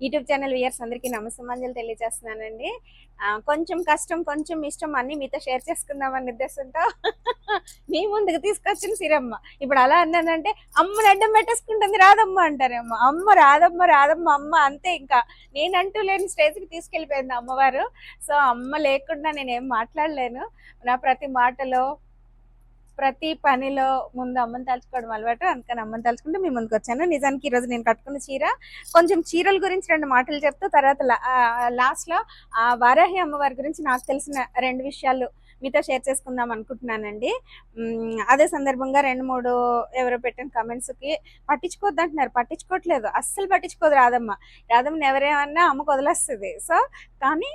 YouTube channel weirs అందరికీ నమస్తమాంజలు తెలియజేస్తున్నానండి. కొంచెం కష్టం కొంచెం ఇష్టం అన్ని మీతో షేర్ చేసుకుందామని ఉద్దేశంతో మీ ముందుకు తీసుకొచ్చిన సిరమ్మ. ఇప్పుడు అలా అన్నానంటే అమ్మని అడ్డం పెట్టేసుకుంటుంది రాదమ్మ అంటారమ్మ అమ్మ రాదమ్మ రాదమ్మ అమ్మ అంతే ఇంకా. నేనంటూ లేని స్టేజ్కి తీసుకెళ్ళిపోయింది అమ్మవారు. సో అమ్మ లేకుండా నేనేం మాట్లాడలేను. నా ప్రతి మాటలో ప్రతి పనిలో ముందు అమ్మని తలుచుకోవడం అలవాటు. అందుకని అమ్మని తలుచుకుంటూ మీ ముందుకు వచ్చాను. నిజానికి ఈరోజు నేను కట్టుకున్న చీర. కొంచెం చీరల గురించి రెండు మాటలు చెప్తూ తర్వాత లాస్ట్లో ఆ వారాహి అమ్మవారి గురించి నాకు తెలిసిన రెండు విషయాలు మీతో షేర్ చేసుకుందాం అనుకుంటున్నానండి. అదే సందర్భంగా రెండు మూడు ఎవరో పెట్టిన కమెంట్స్కి పట్టించుకోవద్దు అంటున్నారు. పట్టించుకోవట్లేదు. అస్సలు పట్టించుకోదు రాదమ్మ రాదమ్మని ఎవరేమన్నా అమ్మకు వదిలేస్తుంది. సో కానీ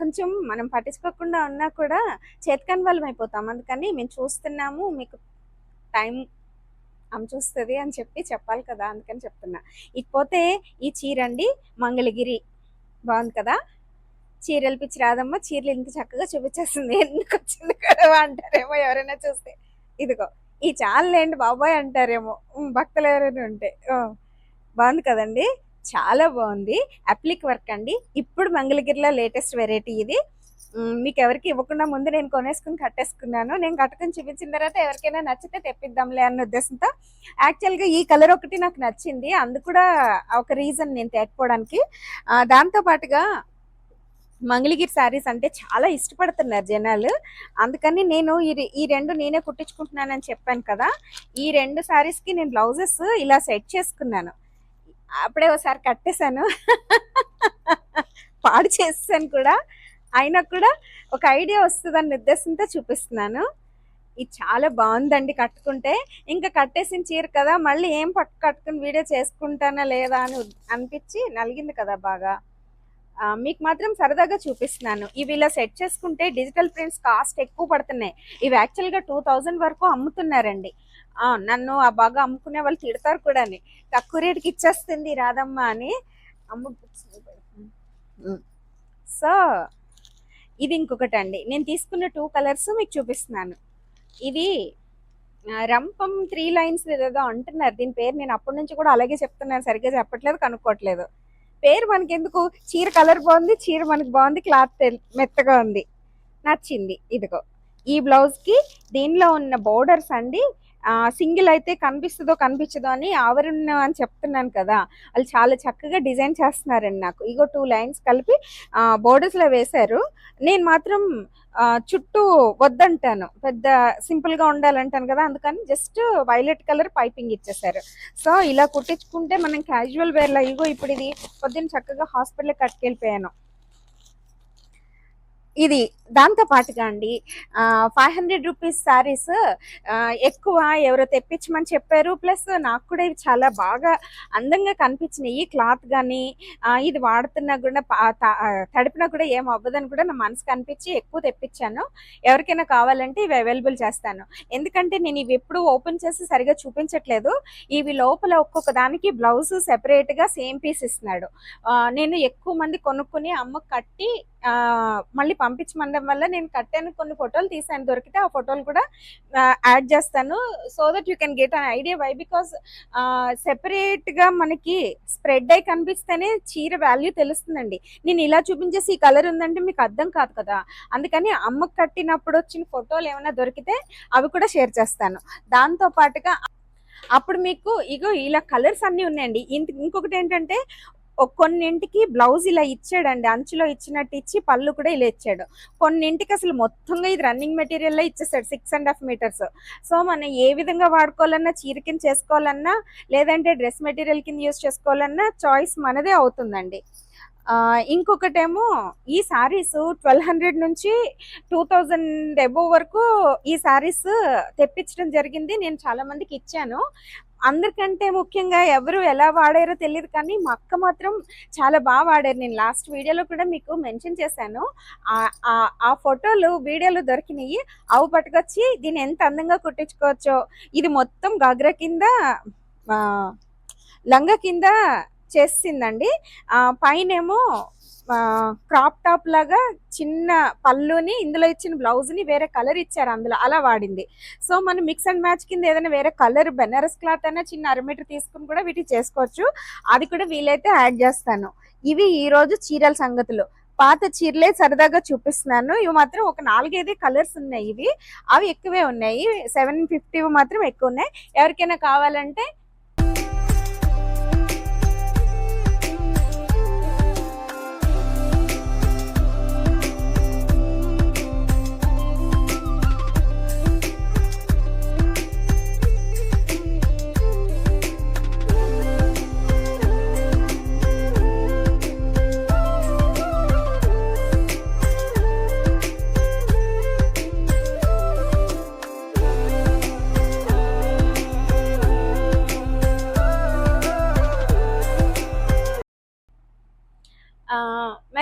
కొంచెం మనం పట్టించుకోకుండా ఉన్నా కూడా చేతికని వాళ్ళం అయిపోతాం. అందుకని మేము చూస్తున్నాము మీకు టైం ఆమె చూస్తుంది అని చెప్పి చెప్పాలి కదా అందుకని చెప్తున్నా. ఇకపోతే ఈ చీర అండి మంగళగిరి. బాగుంది కదా? చీరలు పిచ్చి రాదమ్మ చీరలు ఇంత చక్కగా చూపించేస్తుంది. ఎందుకు వచ్చింది కదా అంటారేమో ఎవరైనా చూస్తే. ఇదిగో ఈ చాలండి బాబాయ్ అంటారేమో. భక్తులు ఎవరైనా ఉంటే. బాగుంది కదండి? చాలా బాగుంది. అప్లిక్ వర్క్ అండి. ఇప్పుడు మంగళగిరిలో లేటెస్ట్ వెరైటీ ఇది. మీకు ఎవరికి ఇవ్వకుండా ముందు నేను కొనేసుకుని కట్టేసుకున్నాను. నేను కట్టుకుని చూపించిన తర్వాత ఎవరికైనా నచ్చితే తెప్పిద్దాంలే అన్న ఉద్దేశంతో. యాక్చువల్గా ఈ కలర్ ఒకటి నాకు నచ్చింది. అందు కూడా ఒక రీజన్ నేను తేకపోవడానికి. దాంతోపాటుగా దాంతో పాటుగా మంగళగిరి శారీస్ అంటే చాలా ఇష్టపడుతున్నారు జనాలు. అందుకని నేను ఈ ఈ రెండు నేనే కుట్టించుకుంటున్నానని చెప్పాను కదా. ఈ రెండు శారీస్కి నేను బ్లౌజెస్ ఇలా సెట్ చేసుకున్నాను. అప్పుడే ఒకసారి కట్టేశాను. పాడు చేసాను కూడా. అయినా కూడా ఒక ఐడియా వస్తుందని ఉద్దేశంతో చూపిస్తున్నాను. ఇది చాలా బాగుందండి కట్టుకుంటే. ఇంకా కట్టేసిన చీర కదా మళ్ళీ ఏం పట్టు కట్టుకుని వీడియో చేసుకుంటానా లేదా అని అనిపించి నలిగింది కదా బాగా. మీకు మాత్రం సరదాగా చూపిస్తున్నాను. ఇవి ఇలా సెట్ చేసుకుంటే డిజిటల్ ప్రింట్స్ కాస్ట్ ఎక్కువ పడుతున్నాయి. ఇవి యాక్చువల్గా టూ థౌజండ్ వరకు అమ్ముతున్నారండి. నన్ను ఆ బాగా అమ్ముకునే వాళ్ళు తిడతారు కూడా తక్కువ రేటుకి ఇచ్చేస్తుంది రాదమ్మ అని అమ్ము సో ఇది ఇంకొకటి అండి. నేను తీసుకున్న టూ కలర్స్ మీకు చూపిస్తున్నాను. ఇది రంపం త్రీ లైన్స్ ఏదో అంటున్నారు. దీని పేరు నేను అప్పటి నుంచి కూడా అలాగే చెప్తున్నాను. సరిగ్గా చెప్పట్లేదు కనుక్కోవట్లేదు. పేరు మనకి ఎందుకు చీర కలర్ బాగుంది చీర మనకి బాగుంది క్లాత్ మెత్తగా ఉంది. నచ్చింది. ఇదిగో. ఈ బ్లౌజ్కి దీనిలో ఉన్న బోర్డర్స్ అండి. సింగిల్ అయితే కనిపిస్తుందో కనిపించదో అని ఆవరణ అని చెప్తున్నాను కదా వాళ్ళు చాలా చక్కగా డిజైన్ చేస్తున్నారండి నాకు. ఇగో టూ లైన్స్ కలిపి బోర్డర్స్లో వేశారు. నేను మాత్రం చుట్టూ వద్దంటాను. పెద్ద సింపుల్గా ఉండాలంటాను కదా అందుకని జస్ట్ వైలెట్ కలర్ పైపింగ్ ఇచ్చేసారు సో ఇలా కుట్టించుకుంటే మనం క్యాజువల్ వేర్లో ఇగో ఇప్పుడు ఇది పొద్దున్న చక్కగా హాస్పిటల్ కట్టుకెళ్ళిపోయాను. ఇది దాంతో పాటుగా అండి ఫైవ్ హండ్రెడ్ రూపీస్ శారీస్ ఎక్కువ ఎవరో తెప్పించమని చెప్పారు. ప్లస్ నాకు కూడా ఇవి చాలా బాగా అందంగా కనిపించినాయి. క్లాత్ కానీ ఇది వాడుతున్నా కూడా తడిపినా కూడా ఏం అవ్వదని కూడా నా మనసుకు అనిపించి ఎక్కువ తెప్పించాను. ఎవరికైనా కావాలంటే ఇవి అవైలబుల్ చేస్తాను. ఎందుకంటే నేను ఇవి ఎప్పుడు ఓపెన్ చేసి సరిగా చూపించట్లేదు. ఇవి లోపల ఒక్కొక్క దానికి బ్లౌజ్ సెపరేట్గా సేమ్ పీస్ ఇస్తున్నాడు. నేను ఎక్కువ మంది కొనుక్కుని అమ్మ కట్టి మళ్ళీ పంపించమండం వల్ల నేను కట్టాను కొన్ని ఫోటోలు తీసాను దొరికితే ఆ ఫోటోలు కూడా యాడ్ చేస్తాను. So that you can get an idea why because సెపరేట్గా మనకి స్ప్రెడ్ అయి కనిపిస్తేనే చీర వాల్యూ తెలుస్తుందండి. నేను ఇలా చూపించేసి ఈ కలర్ ఉందంటే మీకు అర్థం కాదు కదా. అందుకని అమ్మకు కట్టినప్పుడు వచ్చిన ఫోటోలు ఏమైనా దొరికితే అవి కూడా షేర్ చేస్తాను. దాంతో పాటుగా అప్పుడు మీకు ఇగో ఇలా కలర్స్ అన్నీ ఉన్నాయండి. ఇంత- ఇంకొకటి ఏంటంటే కొన్నింటికి బ్లౌజ్ ఇలా ఇచ్చాడండి. అంచులో ఇచ్చినట్టు ఇచ్చి పళ్ళు కూడా ఇలా ఇచ్చాడు. కొన్నింటికి అసలు మొత్తంగా ఇది రన్నింగ్ మెటీరియల్లో ఇచ్చేసాడు. Six and half metres so మనం ఏ విధంగా వాడుకోవాలన్నా చీర కింద చేసుకోవాలన్నా లేదంటే డ్రెస్ మెటీరియల్ కింద యూస్ చేసుకోవాలన్నా చాయిస్ మనదే అవుతుందండి. ఇంకొకటేమో ఈ సారీస్ ట్వెల్వ్ హండ్రెడ్ నుంచి టూ థౌజండ్ ఎబో వరకు ఈ శారీస్ తెప్పించడం జరిగింది. నేను చాలా మందికి ఇచ్చాను. అందరికంటే ముఖ్యంగా ఎవరు ఎలా వాడారో తెలియదు కానీ మా అక్క మాత్రం చాలా బాగా వాడారు. నేను లాస్ట్ వీడియోలో కూడా మీకు మెన్షన్ చేశాను. ఆ- ఆ- ఫోటోలు వీడియోలు దొరికినాయి. అవి పట్టుకొచ్చి దీన్ని ఎంత అందంగా కుట్టించుకోవచ్చో ఇది మొత్తం గగ్ర కింద లంగా కింద చేసిందండి. పైనేమో క్రాప్ టాప్ లాగా చిన్న పళ్ళుని ఇందులో ఇచ్చిన బ్లౌజ్ని వేరే కలర్ ఇచ్చారు అందులో. అలా వాడింది. సో మనం మిక్స్ అండ్ మ్యాచ్ కింద ఏదైనా వేరే కలర్ బెనారస్ క్లాత్ అయినా చిన్న అరమీటర్ తీసుకుని కూడా వీటి చేసుకోవచ్చు. అది కూడా వీలైతే యాడ్ చేస్తాను. ఇవి ఈ రోజు చీరల సంగతులు. పాత చీరలే సరదాగా చూపిస్తున్నాను. ఇవి మాత్రం ఒక నాలుగైదు కలర్స్ ఉన్నాయి ఇవి. అవి ఎక్కువే ఉన్నాయి. సెవెన్ ఫిఫ్టీ మాత్రం ఎక్కువ ఉన్నాయి. ఎవరికైనా కావాలంటే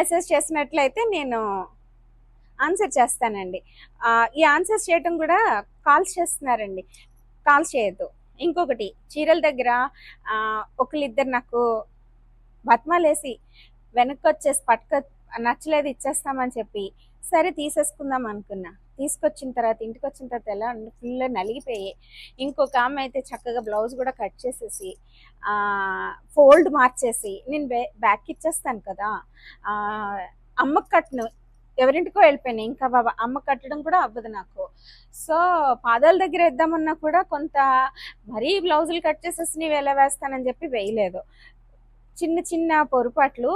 మెసేజ్ చేసినట్లయితే నేను ఆన్సర్ చేస్తానండి. ఈ ఆన్సర్స్ చేయటం కూడా కాల్స్ చేస్తున్నారండి. కాల్ చేయొద్దు. ఇంకొకటి చీరల దగ్గర ఒకళ్ళిద్దరు నాకు బతిమాలేసి వెనక్కి వచ్చేసి పట్టుక నచ్చలేదు ఇచ్చేస్తామని చెప్పి సరే తీసేసుకుందాం అనుకున్నా. తీసుకొచ్చిన తర్వాత ఇంటికి వచ్చిన తర్వాత ఎలా ఫుల్ నలిగిపోయి ఇంకొక ఆమె అయితే చక్కగా బ్లౌజ్ కూడా కట్ చేసేసి ఫోల్డ్ మార్చేసి నేను బ్యా- బ్యాక్ ఇచ్చేస్తాను కదా అమ్మ కట్ను. ఎవరింటికో వెళ్ళిపోయినాయి ఇంకా బాబా అమ్మ కట్టడం కూడా అవ్వదు నాకు. సో పాదాల దగ్గర వేద్దామన్నా కూడా కొంత మరీ బ్లౌజులు కట్ చేసేసి నీవు ఎలా వేస్తానని చెప్పి వేయలేదు. చిన్న చిన్న పొరపాట్లు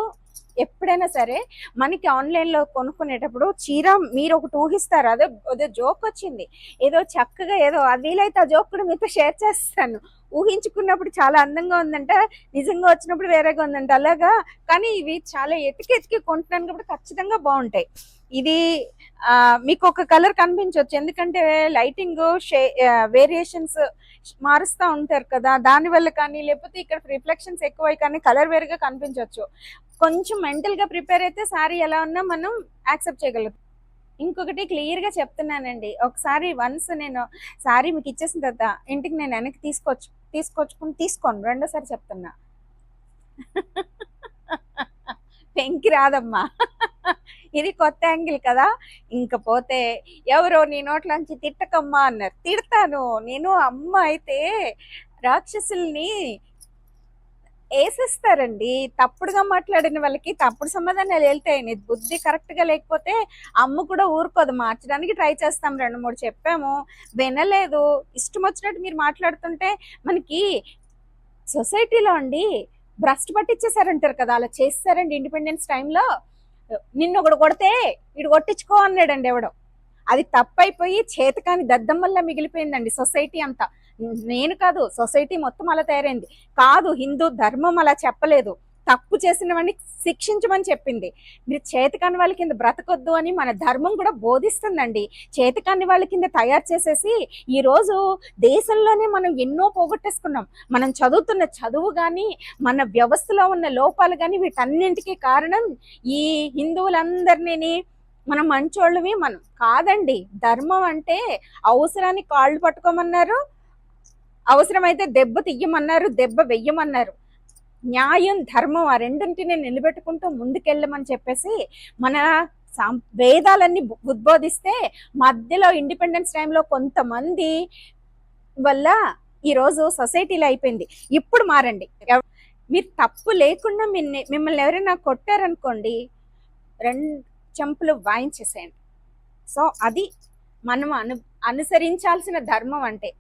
ఎప్పుడైనా సరే మనకి ఆన్లైన్లో కొనుక్కునేటప్పుడు చీర మీరు ఒకటి ఊహిస్తారు అదే అదే జోక్ వచ్చింది. ఏదో చక్కగా ఏదో వీలైతే ఆ జోక్ కూడా మీతో షేర్ చేస్తాను. ఊహించుకున్నప్పుడు చాలా అందంగా ఉందంట నిజంగా వచ్చినప్పుడు వేరేగా ఉందంట అలాగా? కానీ ఇవి చాలా ఎతికి ఎతికి కొంటున్నాను కాబట్టి ఖచ్చితంగా బాగుంటాయి. ఇది ఆ, మీకు ఒక కలర్ కనిపించవచ్చు ఎందుకంటే లైటింగ్ షే వేరియేషన్స్ మారుస్తూ ఉంటారు కదా. దానివల్ల కానీ లేకపోతే ఇక్కడ రిఫ్లెక్షన్స్ ఎక్కువై కానీ కలర్ వేరుగా కనిపించవచ్చు కొంచెం మెంటల్గా ప్రిపేర్ అయితే సారీ ఎలా ఉన్నా మనం యాక్సెప్ట్ చేయగలుగుతాం. ఇంకొకటి క్లియర్గా చెప్తున్నానండి. ఒకసారి వన్స్ నేను సారీ మీకు ఇచ్చేసిన తర్వాత ఇంటికి నేను వెనక్కి తీసుకొచ్చు తీసుకొచ్చుకుని తీసుకోను. రెండోసారి చెప్తున్నా. పెంకి రాదమ్మా. ఇది కొత్త యాంగిల్ కదా? ఇంక పోతే ఎవరో నీ నోట్లోంచి తిట్టకమ్మా అన్నారు. తిడతాను. నేను అమ్మ అయితే రాక్షసుల్ని వేసేస్తారండి తప్పుడుగా మాట్లాడిన వాళ్ళకి తప్పుడు సమాధానాలు వెళ్తాయి. బుద్ధి కరెక్ట్గా లేకపోతే అమ్మ కూడా ఊరుకోదు. మార్చడానికి ట్రై చేస్తాం. రెండు మూడు చెప్పాము. వినలేదు. ఇష్టం వచ్చినట్టు మీరు మాట్లాడుతుంటే మనకి సొసైటీలో అండి భ్రష్ట్ పట్టించేసారంటారు కదా? అలా చేస్తారండి. ఇండిపెండెన్స్ టైంలో నిన్ను ఒకడు కొడితే వీడు కొట్టించుకో అన్నాడండి ఎవడో. అది తప్పైపోయి చేతకాని దద్దమ్మల్లా మిగిలిపోయిందండి సొసైటీ అంతా. నేను కాదు సొసైటీ మొత్తం అలా తయారైంది. కాదు హిందూ ధర్మం అలా చెప్పలేదు. తప్పు చేసిన వాడిని శిక్షించమని చెప్పింది. మీరు చేతకాని వాళ్ళ కింద బ్రతకొద్దు అని మన ధర్మం కూడా బోధిస్తుందండి. చేతకాని వాళ్ళ కింద తయారు చేసేసి ఈరోజు దేశంలోనే మనం ఎన్నో పోగొట్టేసుకున్నాం. మనం చదువుతున్న చదువు కానీ మన వ్యవస్థలో ఉన్న లోపాలు కానీ వీటన్నింటికి కారణం ఈ హిందువులందరినీ మనం మంచోళ్ళవి మనం. కాదండి ధర్మం అంటే అవసరాన్ని కాళ్ళు పట్టుకోమన్నారు అవసరమైతే దెబ్బ తీయమన్నారు దెబ్బ వెయ్యమన్నారు. న్యాయం ధర్మం ఆ రెండింటిని నిలబెట్టుకుంటూ ముందుకెళ్ళమని చెప్పేసి మన సాం వేదాలన్నీ ఉద్బోధిస్తే మధ్యలో ఇండిపెండెన్స్ టైంలో కొంతమంది వల్ల ఈరోజు సొసైటీలో అయిపోయింది. ఇప్పుడు మారండి. మీరు తప్పు లేకుండా మిన్ని- మిమ్మల్ని ఎవరైనా కొట్టారనుకోండి రెండు చెంపులు వాయించేసేయండి. సో అది మనం అను అనుసరించాల్సిన ధర్మం అంటే.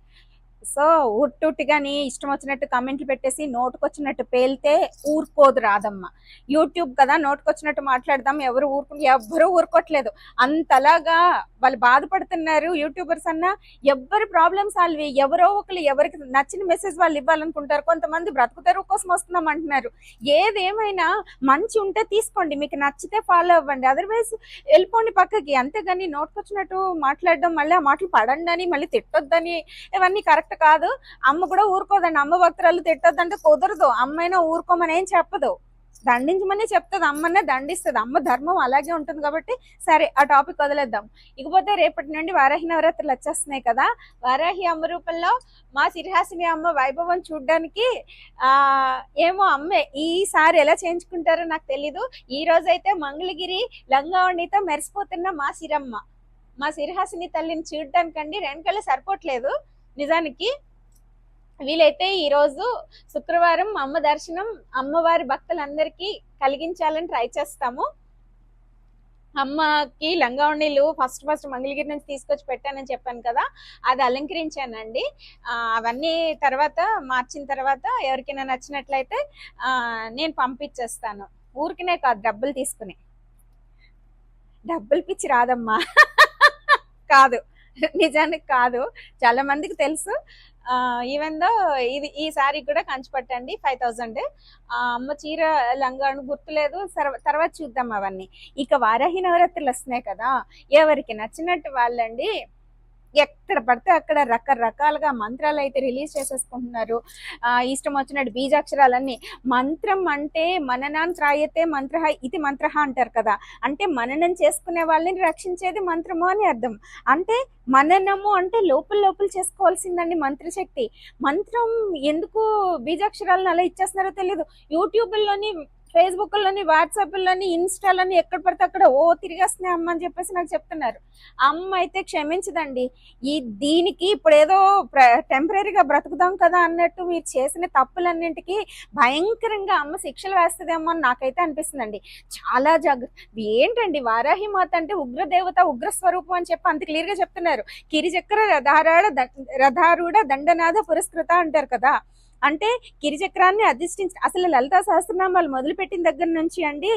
సో ఉట్టుట్టుగాని ఇష్టం వచ్చినట్టు కమెంట్లు పెట్టేసి నోటుకొచ్చినట్టు పేలితే ఊరుకోదు రాదమ్మ యూట్యూబ్ కదా నోటుకొచ్చినట్టు మాట్లాడదాం. ఎవరు ఊరుకు ఎవ్వరూ ఊరుకోవట్లేదు అంతలాగా వాళ్ళు బాధపడుతున్నారు యూట్యూబర్స్ అన్న ఎవ్వరి ప్రాబ్లమ్స్ సాల్వ్ ఎవరో ఒకరు ఎవరికి నచ్చిన మెసేజ్ వాళ్ళు ఇవ్వాలనుకుంటారు. కొంతమంది బ్రతుకు తెరువు కోసం వస్తున్నాం అంటున్నారు. ఏదేమైనా మంచి ఉంటే తీసుకోండి. మీకు నచ్చితే ఫాలో అవ్వండి. అదర్వైజ్ వెళ్ళిపోండి పక్కకి. అంతేగాని నోటుకొచ్చినట్టు మాట్లాడడం మళ్ళీ ఆ మాటలు పడండి అని మళ్ళీ తిట్టొద్దని ఇవన్నీ కరెక్ట్ కాదు. అమ్మ కూడా ఊరుకోదండి. అమ్మ భక్తురాలు తిట్టొద్దంటే కుదరదు. అమ్మైనా ఊరుకోమని ఏం చెప్పదు. దండించమని చెప్తుంది. అమ్మనే దండిస్తుంది. అమ్మ ధర్మం అలాగే ఉంటుంది కాబట్టి సరే ఆ టాపిక్ వదిలేద్దాం. ఇకపోతే రేపటి నుండి వారాహి నవరాత్రులు వచ్చేస్తున్నాయి కదా. వారాహి అమ్మ రూపంలో మా సిరిహాసిని అమ్మ వైభవం చూడడానికి ఆ ఏమో అమ్మే ఈసారి ఎలా చేయించుకుంటారో నాకు తెలీదు. ఈ రోజు అయితే మంగళగిరి లంగావణితో మెరిసిపోతున్న మా సిరమ్మ. మా సిరిహాసిని తల్లిని చూడడానికండి. రెండు కళ్ళు సరిపోవట్లేదు. నిజానికి వీలైతే ఈరోజు శుక్రవారం అమ్మ దర్శనం అమ్మవారి భక్తులందరికీ కలిగించాలని ట్రై చేస్తాము. అమ్మకి లంగావణిలు ఫస్ట్ ఫస్ట్ మంగళగిరి నుంచి తీసుకొచ్చి పెట్టానని చెప్పాను కదా అది అలంకరించానండి. అవన్నీ తర్వాత మార్చిన తర్వాత ఎవరికైనా నచ్చినట్లయితే నేను పంపించేస్తాను. ఊరికినే కాదు డబ్బులు తీసుకుని. డబ్బులు పిచ్చి రాదమ్మా. కాదు. నిజానికి కాదు. చాలా మందికి తెలుసు. ఈవెన్ దో ఇది ఈ సారీ కూడా కంచి పట్టండి ఫైవ్ థౌజండ్ అమ్మ చీర లంగాను గుర్తులేదు. తర్వాత చూద్దాం అవన్నీ. ఇక వారాహి నవరాత్రులు వస్తున్నాయి కదా. ఎవరికి నచ్చినట్టు వాళ్ళండి ఎక్కడ పడితే అక్కడ రకరకాలుగా మంత్రాలు అయితే రిలీజ్ చేసేసుకుంటున్నారు. ఇష్టం వచ్చినట్టు బీజాక్షరాలన్నీ. మంత్రం అంటే మననాన్ త్రాయతే మంత్ర ఇది మంత్ర అంటారు కదా. అంటే మననం చేసుకునే వాళ్ళని రక్షించేది మంత్రము అని అర్థం. అంటే మననము అంటే లోపల లోపల చేసుకోవాల్సిందండి మంత్రశక్తి. మంత్రం ఎందుకు బీజాక్షరాలను అలా ఇచ్చేస్తున్నారో తెలియదు యూట్యూబ్లోని ఫేస్బుక్లోని వాట్సాప్లోని ఇన్స్టాలని ఎక్కడ పడితే అక్కడ ఓ తిరిగేస్తున్నాయి అమ్మ అని చెప్పేసి నాకు చెప్తున్నారు. అమ్మ అయితే క్షమించదండి. ఈ దీనికి ఇప్పుడు ఏదో టెంపరీగా బ్రతుకుదాం కదా అన్నట్టు మీరు చేసిన తప్పులన్నింటికి భయంకరంగా అమ్మ శిక్షలు వేస్తుందేమో అని నాకైతే అనిపిస్తుందండి. చాలా జాగ్రత్త ఏంటండి వారాహి మాత అంటే ఉగ్రదేవత ఉగ్ర స్వరూపం అని చెప్పి అంత క్లియర్గా చెప్తున్నారు. కిరిచక్ర రథారాడ రథారూఢ దండనాథ పురస్కృత అంటారు కదా. అంటే గిరిచక్రాన్ని అధిష్ఠించి అసలు లలితా సహస్రనామాలు మొదలుపెట్టిన దగ్గర నుంచి అండి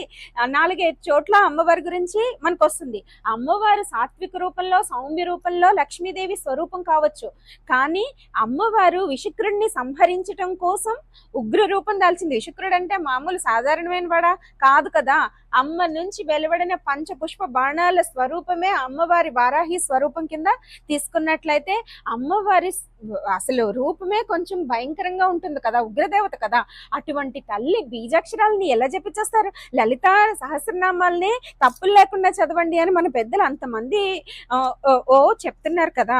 నాలుగైదు చోట్ల అమ్మవారి గురించి మనకు వస్తుంది అమ్మవారు సాత్విక రూపంలో సౌమ్య రూపంలో లక్ష్మీదేవి స్వరూపం కావచ్చు. కానీ అమ్మవారు విషుక్రుడిని సంహరించటం కోసం ఉగ్ర రూపం దాల్చింది. విషుక్రుడు అంటే మామూలు సాధారణమైన వాడా కాదు కదా. అమ్మ నుంచి వెలువడిన పంచపుష్ప బాణాల స్వరూపమే అమ్మవారి వారాహి స్వరూపం కింద తీసుకున్నట్లయితే అమ్మవారి అసలు రూపమే కొంచెం భయంకరంగా ఉంటుంది కదా ఉగ్రదేవత కదా. అటువంటి తల్లి బీజాక్షరాలని ఎలా చెప్పించేస్తారు లలిత సహస్రనామాల్ని తప్పులు లేకుండా చదవండి అని మన పెద్దలు అంతమంది ఓ చెప్తున్నారు కదా.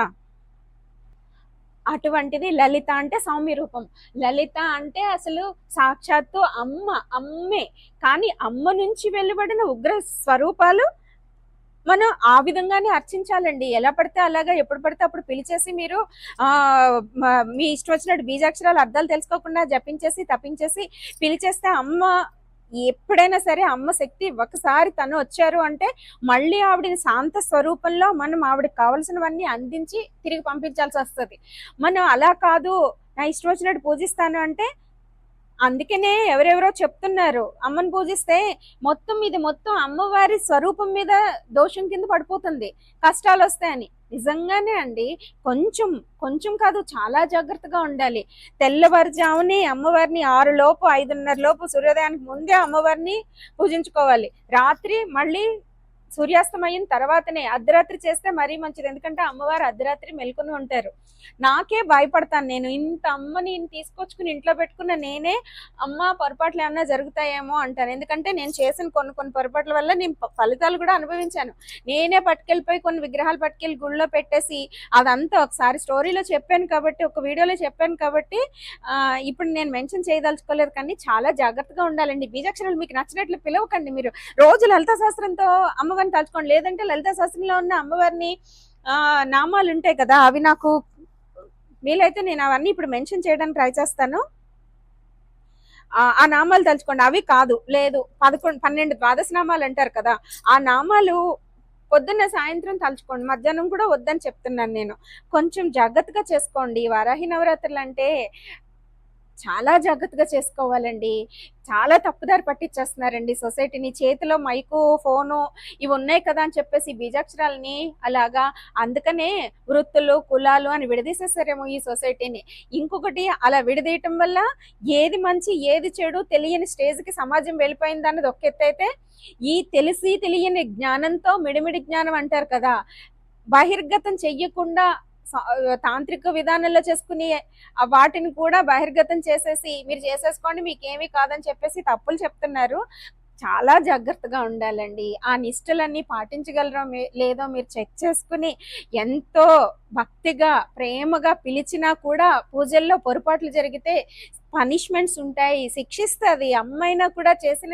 అటువంటిది లలిత అంటే సౌమ్య రూపం. లలిత అంటే అసలు సాక్షాత్తు అమ్మ అమ్మే. కానీ అమ్మ నుంచి వెలువడిన ఉగ్ర స్వరూపాలు మనం ఆ విధంగానే అర్చించాలండి. ఎలా పడితే అలాగా ఎప్పుడు పడితే అప్పుడు పిలిచేసి మీరు మీ ఇష్టం వచ్చినట్టు బీజాక్షరాలు అర్థాలు తెలుసుకోకుండా జపించేసి తప్పించేసి పిలిచేస్తే అమ్మ ఎప్పుడైనా సరే అమ్మ శక్తి ఒకసారి తను వచ్చారు అంటే మళ్ళీ ఆవిడని శాంత స్వరూపంలో మనం ఆవిడకి కావలసినవన్నీ అందించి తిరిగి పంపించాల్సి వస్తుంది. మనం అలా కాదు నా ఇష్టం వచ్చినట్టు పూజిస్తాను అంటే అందుకనే ఎవరెవరో చెప్తున్నారు. అమ్మని పూజిస్తే మొత్తం ఇది మొత్తం అమ్మవారి స్వరూపం మీద దోషం కింద పడిపోతుంది. కష్టాలు వస్తాయని. నిజంగానే అండి. కొంచెం కొంచెం కాదు చాలా జాగ్రత్తగా ఉండాలి. తెల్లవారుజామునే అమ్మవారిని ఆరు లోపు ఐదున్నర లోపు సూర్యోదయానికి ముందే అమ్మవారిని పూజించుకోవాలి. రాత్రి మళ్ళీ సూర్యాస్తమయం తర్వాతనే అర్ధరాత్రి చేస్తే మరీ మంచిది. ఎందుకంటే అమ్మవారు అర్ధరాత్రి మెలుకుని ఉంటారు. నాకే భయపడతాను నేను. ఇంత అమ్మ నేను తీసుకొచ్చుకుని ఇంట్లో పెట్టుకున్న నేనే అమ్మ పొరపాట్లు ఏమన్నా జరుగుతాయేమో అంటాను. ఎందుకంటే నేను చేసిన కొన్ని కొన్ని పొరపాట్ల వల్ల నేను ఫలితాలు కూడా అనుభవించాను. నేనే పట్టుకెళ్ళిపోయి కొన్ని విగ్రహాలు పట్టుకెళ్ళి గుళ్ళో పెట్టేసి అదంతా ఒకసారి స్టోరీలో చెప్పాను కాబట్టి ఒక వీడియోలో చెప్పాను కాబట్టి ఇప్పుడు నేను మెన్షన్ చేయదలుచుకోలేదు కానీ చాలా జాగ్రత్తగా ఉండాలండి. బీజాక్షరాలు మీకు నచ్చినట్లు పిలవకండి మీరు. రోజు లలిత శాస్త్రంతో అమ్మ అమ్మవారిని తలుచుకోండి. లేదంటే లలిత శాస్త్రంలో ఉన్న అమ్మవారిని ఆ, నామాలు ఉంటాయి కదా అవి నాకు వీలైతే నేను అవన్నీ ఇప్పుడు మెన్షన్ చేయడానికి ట్రై చేస్తాను. ఆ ఆ నామాలు తలుచుకోండి. అవి కాదు లేదు పదకొండు పన్నెండు ద్వాదశ నామాలు అంటారు కదా ఆ నామాలు పొద్దున్న సాయంత్రం తలుచుకోండి. మధ్యాహ్నం కూడా వద్దని చెప్తున్నాను నేను. కొంచెం జాగ్రత్తగా చేసుకోండి. వారాహి నవరాత్రులు అంటే చాలా జాగ్రత్తగా చేసుకోవాలండి. చాలా తప్పుదారి పట్టించేస్తున్నారండి సొసైటీని చేతిలో మైకు ఫోను ఇవి ఉన్నాయి కదా అని చెప్పేసి బీజాక్షరాలని అలాగా అందుకనే వృత్తులు కులాలు అని విడదీసేసారేమో ఈ సొసైటీని. ఇంకొకటి అలా విడదీయటం వల్ల ఏది మంచి ఏది చెడు తెలియని స్టేజ్కి సమాజం వెళ్ళిపోయింది అన్నది ఒక ఈ తెలిసి తెలియని జ్ఞానంతో మిడిమిడి జ్ఞానం అంటారు కదా బహిర్గతం చెయ్యకుండా తాంత్రిక విధానంలో చేసుకుని వాటిని కూడా బహిర్గతం చేసేసి మీరు చేసేసుకోండి మీకేమీ కాదని చెప్పేసి తప్పులు చెప్తున్నారు. చాలా జాగ్రత్తగా ఉండాలండి. ఆ నిష్ఠలన్నీ పాటించగలరో లేదో మీరు చెక్ చేసుకుని ఎంతో భక్తిగా ప్రేమగా పిలిచినా కూడా పూజల్లో పొరపాట్లు జరిగితే పనిష్మెంట్స్ ఉంటాయి శిక్షిస్తుంది. అమ్మైనా కూడా చేసిన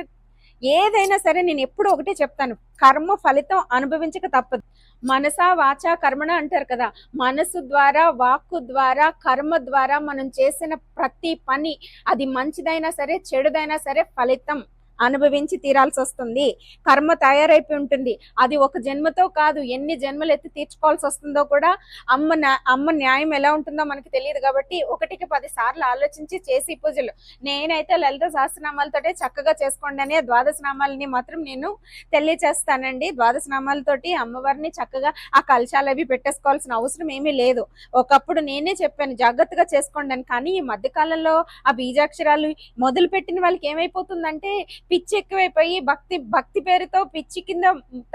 ఏదైనా సరే నేను ఎప్పుడు ఒకటే చెప్తాను. కర్మ ఫలితం అనుభవించక తప్పదు. మనసా వాచా కర్మణ అంటారు కదా. మనసు ద్వారా వాక్కు ద్వారా కర్మ ద్వారా మనం చేసిన ప్రతి పని అది మంచిదైనా సరే చెడుదైనా సరే ఫలితం. అనుభవించి తీరాల్సి వస్తుంది. కర్మ తయారైపోయి ఉంటుంది. అది ఒక జన్మతో కాదు ఎన్ని జన్మలు ఎత్తి తీర్చుకోవాల్సి వస్తుందో కూడా అమ్మ అమ్మ న్యాయం ఎలా ఉంటుందో మనకి తెలియదు కాబట్టి ఒకటికి పది సార్లు ఆలోచించి చేసి పూజలు. నేనైతే లలిత సహస్రనామాలతోటే చక్కగా చేసుకోండి అనే ద్వాదశనామాలని మాత్రం నేను తెలియచేస్తానండి. ద్వాదశనామాలతోటి అమ్మవారిని చక్కగా ఆ కలశాలు అవి పెట్టేసుకోవాల్సిన అవసరం ఏమీ లేదు. ఒకప్పుడు నేనే చెప్పాను జాగ్రత్తగా చేసుకోండి అని. కానీ ఈ మధ్యకాలంలో ఆ బీజాక్షరాలు మొదలు పెట్టిన వాళ్ళకి ఏమైపోతుందంటే పిచ్చి ఎక్కువైపోయి భక్తి భక్తి పేరుతో పిచ్చి కింద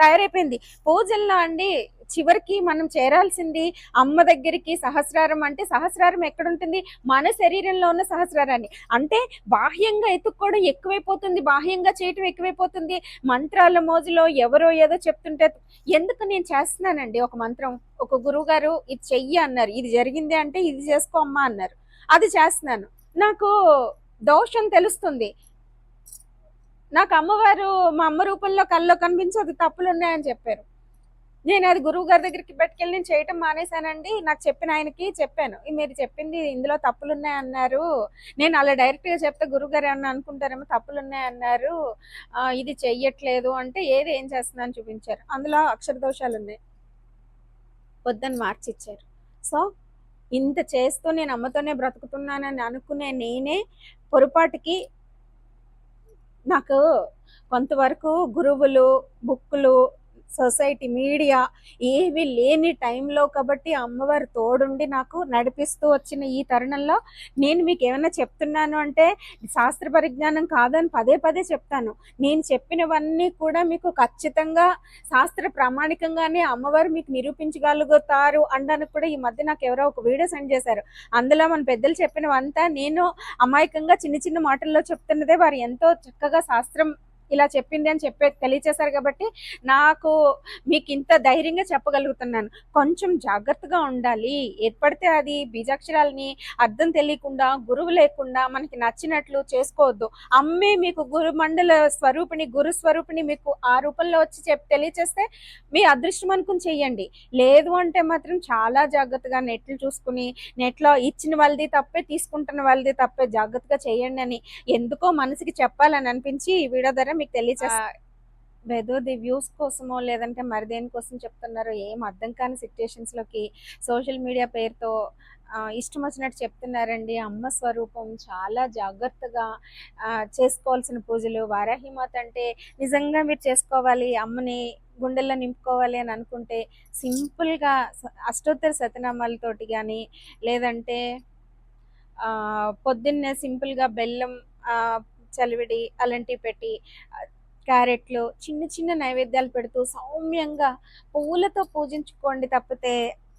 తయారైపోయింది. పూజల్లో అండి చివరికి మనం చేరాల్సింది అమ్మ దగ్గరికి సహస్రారం అంటే సహస్రారం ఎక్కడుంటుంది? మన శరీరంలో ఉన్న సహస్రారాన్ని. అంటే బాహ్యంగా ఎత్తుక్కోవడం ఎక్కువైపోతుంది బాహ్యంగా చేయటం ఎక్కువైపోతుంది. మంత్రాల మోజులో ఎవరో ఏదో చెప్తుంటే ఎందుకు నేను చేస్తున్నానండి ఒక మంత్రం? ఒక గురువు గారు ఇది చెయ్యి అన్నారు. ఇది జరిగింది అంటే ఇది చేసుకో అమ్మా అన్నారు. అది చేస్తున్నాను. నాకు దోషం తెలుస్తుంది. నాకు అమ్మవారు మా అమ్మ రూపంలో కల్లో కనిపించి అది తప్పులు ఉన్నాయని చెప్పారు. నేను అది గురువు గారి దగ్గరికి పెట్టుకెళ్ళి నేను చేయటం మానేశానండి. నాకు చెప్పిన ఆయనకి చెప్పాను. మీరు చెప్పింది ఇందులో తప్పులు ఉన్నాయన్నారు నేను అలా డైరెక్ట్గా చెప్తే గురువు గారు ఏమన్నా అనుకుంటారేమో తప్పులు ఉన్నాయన్నారు ఇది చెయ్యట్లేదు అంటే ఏది ఏం చేస్తుందని చూపించారు. అందులో అక్షర దోషాలు ఉన్నాయి. వద్దని మార్చిచ్చారు సో ఇంత చేస్తూ నేను అమ్మతోనే బ్రతుకుతున్నానని అనుకునే నేనే పొరపాటుకి నాకు కొంతవరకు గురువులు బుక్కులు సొసైటీ మీడియా ఏవి లేని టైంలో కాబట్టి అమ్మవారు తోడుండి నాకు నడిపిస్తూ వచ్చిన ఈ తరుణంలో నేను మీకు ఏమైనా చెప్తున్నాను అంటే శాస్త్ర పరిజ్ఞానం కాదని పదే పదే చెప్తాను. నేను చెప్పినవన్నీ కూడా మీకు ఖచ్చితంగా శాస్త్ర ప్రామాణికంగానే అమ్మవారు మీకు నిరూపించగలుగుతారు అనడానికి కూడా ఈ మధ్య నాకు ఎవరో ఒక వీడియో సెండ్ చేశారు. అందులో మన పెద్దలు చెప్పినవంతా నేను అమాయకంగా చిన్న చిన్న మాటల్లో చెప్తున్నదే వారు ఎంతో చక్కగా శాస్త్రం ఇలా చెప్పింది అని చెప్పే తెలియచేశారు కాబట్టి నాకు మీకు ఇంత ధైర్యంగా చెప్పగలుగుతున్నాను. కొంచెం జాగ్రత్తగా ఉండాలి. ఏర్పడితే అది బీజాక్షరాలని అర్థం తెలియకుండా గురువు లేకుండా మనకి నచ్చినట్లు చేసుకోవద్దు. అమ్మే మీకు గురు మండల స్వరూపిణి గురు స్వరూపిణి మీకు ఆ రూపంలో వచ్చి చెప్ తెలియచేస్తే మీ అదృష్టం అనుకుని చెయ్యండి. లేదు అంటే మాత్రం చాలా జాగ్రత్తగా నెట్లు చూసుకుని నెట్లో ఇచ్చిన వాళ్ళది తప్పే తీసుకుంటున్న వాళ్ళది తప్పే జాగ్రత్తగా చేయండి అని ఎందుకో మనసుకి చెప్పాలని అనిపించి ఈ వీడియో ద్వారా మీకు తెలియచేస్తా ది వ్యూస్ కోసమో లేదంటే మరి దేనికోసం చెప్తున్నారో ఏం అర్థం కాని సిచ్యుయేషన్స్లోకి సోషల్ మీడియా పేరుతో ఇష్టం వచ్చినట్టు చెప్తున్నారండి. అమ్మ స్వరూపం చాలా జాగ్రత్తగా చేసుకోవాల్సిన పూజలు. వారాహిమాత అంటే నిజంగా మీరు చేసుకోవాలి అమ్మని గుండెల్లో నింపుకోవాలి అని అనుకుంటే సింపుల్గా అష్టోత్తర శతనామాలతోటి కానీ లేదంటే పొద్దున్నే సింపుల్గా బెల్లం చలివిడి అలాంటివి పెట్టి క్యారెట్లు చిన్న చిన్న నైవేద్యాలు పెడుతూ సౌమ్యంగా పువ్వులతో పూజించుకోండి తప్పితే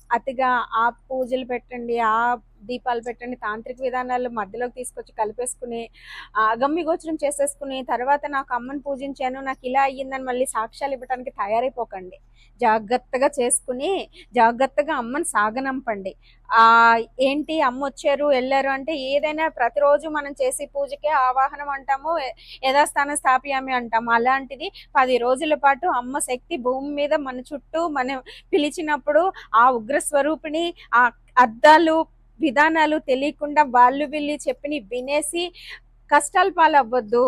అతిగా ఆ పూజలు పెట్టండి ఆ దీపాలు పెట్టండి తాంత్రిక విధానాలు మధ్యలోకి తీసుకొచ్చి కలిపేసుకుని ఆ, అగమ్య గోచరం చేసేసుకుని తర్వాత నాకు అమ్మని పూజించాను నాకు ఇలా అయ్యిందని మళ్ళీ సాక్ష్యాలు ఇవ్వడానికి తయారైపోకండి. జాగ్రత్తగా చేసుకుని జాగ్రత్తగా అమ్మని సాగనంపండి. ఆ ఏంటి అమ్మ వచ్చారు వెళ్ళారు అంటే ఏదైనా ప్రతిరోజు మనం చేసే పూజకే ఆవాహనం అంటాము యథాస్థానం స్థాపియామి అంటాము. అలాంటిది పది రోజుల పాటు అమ్మ శక్తి భూమి మీద మన చుట్టూ మనం పిలిచినప్పుడు ఆ ఉగ్రస్వరూపిణి ఆ అద్దాలు విధానాలు తెలియకుండా వాళ్ళు వీళ్ళు చెప్పిని వినేసి కష్టాలు పాలవ్వద్దు.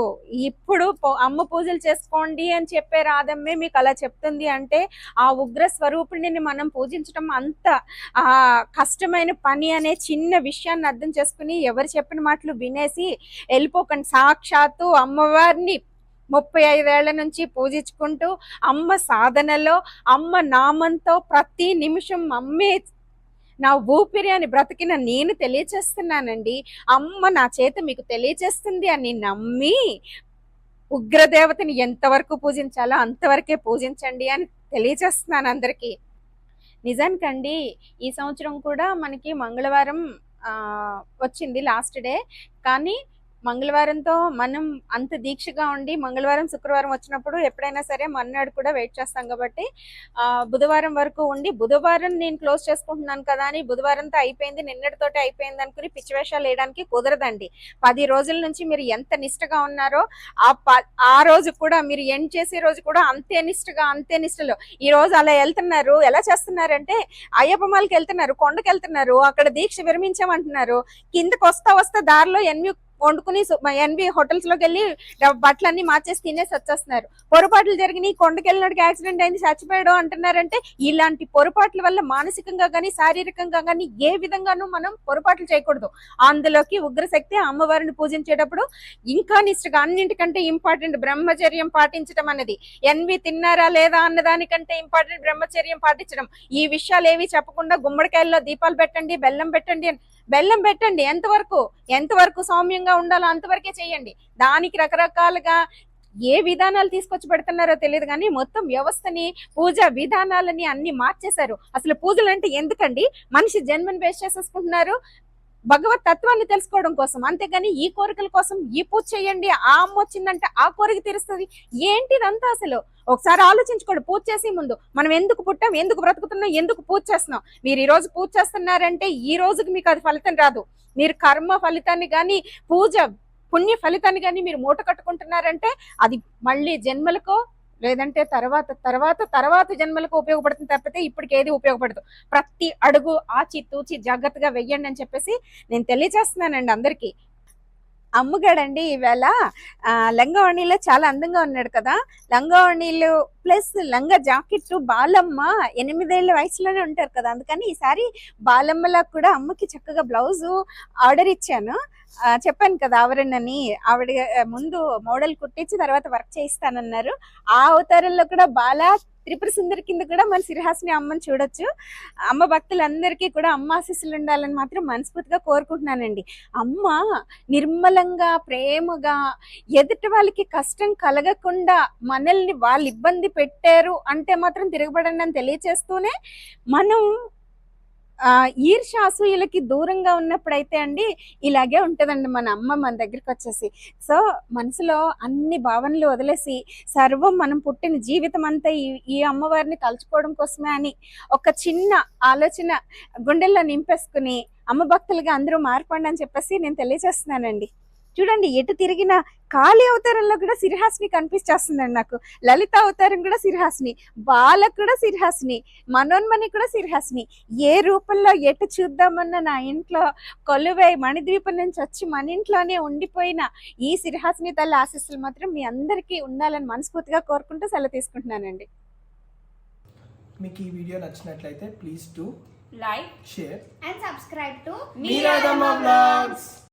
ఇప్పుడు అమ్మ పూజలు చేసుకోండి అని చెప్పే రాదమ్మే మీకు అలా చెప్తుంది అంటే ఆ ఉగ్ర స్వరూపిణిని మనం పూజించడం అంత ఆ కష్టమైన పని అనే చిన్న విషయాన్ని అర్థం చేసుకుని ఎవరు చెప్పిన మాటలు వినేసి వెళ్ళిపోకండి. సాక్షాత్తు అమ్మవారిని ముప్పై ఐదేళ్ళ నుంచి పూజించుకుంటూ అమ్మ సాధనలో అమ్మ నామంతో ప్రతి నిమిషం అమ్మే నా ఊపిరి అని బ్రతికిన నేను తెలియచేస్తున్నానండి. అమ్మ నా చేత మీకు తెలియచేస్తుంది అని నమ్మి ఉగ్రదేవతని ఎంతవరకు పూజించాలో అంతవరకే పూజించండి అని తెలియచేస్తున్నాను అందరికీ. నిజానికండి ఈ సంవత్సరం కూడా మనకి మంగళవారం వచ్చింది లాస్ట్ డే. కానీ మంగళవారంతో మనం అంత దీక్షగా ఉండి మంగళవారం శుక్రవారం వచ్చినప్పుడు ఎప్పుడైనా సరే మన్నాడు కూడా వెయిట్ చేస్తాం కాబట్టి ఆ, బుధవారం వరకు ఉండి బుధవారం నేను క్లోజ్ చేసుకుంటున్నాను కదా అని బుధవారంతో అయిపోయింది నిన్నటితోటి అయిపోయింది అనుకుని పిచ్చి వేషాలు వేయడానికి కుదరదండి. పది రోజుల నుంచి మీరు ఎంత నిష్టగా ఉన్నారో ఆ ప- ఆ రోజు కూడా మీరు ఎండ్ చేసే రోజు కూడా అంతే నిష్టగా అంతే నిష్టలో. ఈ రోజు అలా వెళ్తున్నారు ఎలా చేస్తున్నారంటే అయ్యప్పమాలకి వెళ్తున్నారు కొండకి వెళ్తున్నారు అక్కడ దీక్ష విరమించామంటున్నారు. కిందకు వస్తా వస్తా దారిలో ఎన్యు వండుకుని ఎన్వి హోటల్స్లోకి వెళ్ళి బట్టలన్నీ మార్చేసి తినేసి వచ్చేస్తున్నారు. పొరపాట్లు జరిగినాయి కొండకెళ్ళినడికి యాక్సిడెంట్ అయింది చచ్చిపోయాడు అంటున్నారంటే ఇలాంటి పొరపాట్ల వల్ల మానసికంగా కానీ శారీరకంగా కానీ ఏ విధంగానూ మనం పొరపాట్లు చేయకూడదు. అందులోకి ఉగ్రశక్తి అమ్మవారిని పూజించేటప్పుడు ఇంకా నిష్టగా అన్నింటికంటే ఇంపార్టెంట్ బ్రహ్మచర్యం పాటించడం అనేది ఎన్వి తిన్నారా లేదా అన్నదానికంటే ఇంపార్టెంట్ బ్రహ్మచర్యం పాటించడం. ఈ విషయాలు ఏవి చెప్పకుండా గుమ్మడికాయల్లో దీపాలు పెట్టండి బెల్లం పెట్టండి అని బెల్లం పెట్టండి ఎంతవరకు? ఎంతవరకు సౌమ్యంగా ఉండాలో అంతవరకే చేయండి. దానికి రకరకాలుగా ఏ విధానాలు తీసుకొచ్చి పెడుతున్నారో తెలియదు కానీ మొత్తం వ్యవస్థని పూజ విధానాలని అన్ని మార్చేశారు. అసలు పూజలు అంటే ఎందుకండి? మనిషి జన్మని వేస్ట్ చేసేసుకుంటున్నారు. భగవత్ తత్వాన్ని తెలుసుకోవడం కోసం. అంతేగాని ఈ కోరికల కోసం ఈ పూజ చేయండి ఆ అమ్మ వచ్చిందంటే ఆ కోరిక తీరుస్తుంది. ఏంటిదంతా అసలు? ఒకసారి ఆలోచించుకోండి పూజ చేసే ముందు. మనం ఎందుకు పుట్టాం ఎందుకు బ్రతుకుతున్నాం ఎందుకు పూజ చేస్తున్నాం? మీరు ఈ రోజు పూజ చేస్తున్నారంటే ఈ రోజుకి మీకు అది ఫలితం రాదు. మీరు కర్మ ఫలితాన్ని కానీ పూజ పుణ్య ఫలితాన్ని కానీ మీరు మూట కట్టుకుంటున్నారంటే అది మళ్ళీ జన్మలకు లేదంటే తర్వాత తర్వాత తర్వాత జన్మలకు ఉపయోగపడుతుంది తప్పితే ఇప్పటికి ఏది ఉపయోగపడదు. ప్రతి అడుగు ఆచి తూచి జాగ్రత్తగా వెయ్యండి అని చెప్పేసి నేను తెలియజేస్తున్నానండి అందరికీ. అమ్ముగాడండి ఈవేళ. ఆ, లంగావణిలో చాలా అందంగా ఉన్నాడు కదా. లంగావణిలు ప్లస్ లంగా జాకెట్ బాలమ్మ ఎనిమిదేళ్ళ వయసులోనే ఉంటారు కదా. అందుకని ఈసారి బాలమ్మలా కూడా అమ్మకి చక్కగా బ్లౌజు ఆర్డర్ ఇచ్చాను. చెప్పాను కదా ఆవరణని. ఆవిడ ముందు మోడల్ కుట్టించి తర్వాత వర్క్ చేయిస్తానన్నారు. ఆ అవతారంలో కూడా బాలా త్రిపుర సుందరి కింద కూడా మన సిరిహాసిని అమ్మని చూడొచ్చు. అమ్మ భక్తులందరికీ కూడా అమ్మ ఆశీస్సులు ఉండాలని మాత్రం మనస్ఫూర్తిగా కోరుకుంటున్నానండి. అమ్మ నిర్మలంగా ప్రేమగా ఎదుటి వాళ్ళకి కష్టం కలగకుండా మనల్ని వాళ్ళు ఇబ్బంది పెట్టారు అంటే మాత్రం తిరగబడండి అని తెలియచేస్తూనే మనం ఈర్ష అసూయలకి దూరంగా ఉన్నప్పుడైతే అండి ఇలాగే ఉంటుందండి మన అమ్మ మన దగ్గరికి వచ్చేసి. సో మనసులో అన్ని భావనలు వదిలేసి సర్వం మనం పుట్టిన జీవితం అంతా ఈ ఈ అమ్మవారిని తలుచుకోవడం కోసమే అని ఒక చిన్న ఆలోచన గుండెల్లో నింపేసుకుని అమ్మ భక్తులుగా అందరూ మారిపోండి అని చెప్పేసి నేను తెలియజేస్తున్నానండి. చూడండి ఎటు తిరిగిన కాళీ అవతారంలో కూడా సిరిహాసిని కనిపించేస్తుందండి నాకు. లలిత అవతారం కూడా సిరిహాసిని బాలకు కూడా సిరిహాసిని మనోన్మని కూడా సిరిహాసిని. ఏ రూపంలో ఎటు చూద్దామన్న నా ఇంట్లో కొలువై మణిద్వీపం నుంచి వచ్చి మన ఇంట్లోనే ఉండిపోయిన ఈ సిరిహాసిని తల్లి ఆశీస్సులు మాత్రం మీ అందరికీ ఉండాలని మనస్ఫూర్తిగా కోరుకుంటూ సెలవు తీసుకుంటున్నానండి. మీకు ఈ వీడియో నచ్చినట్లయితే please to like share and subscribe to మీరాదమ్మ బ్లాగ్స్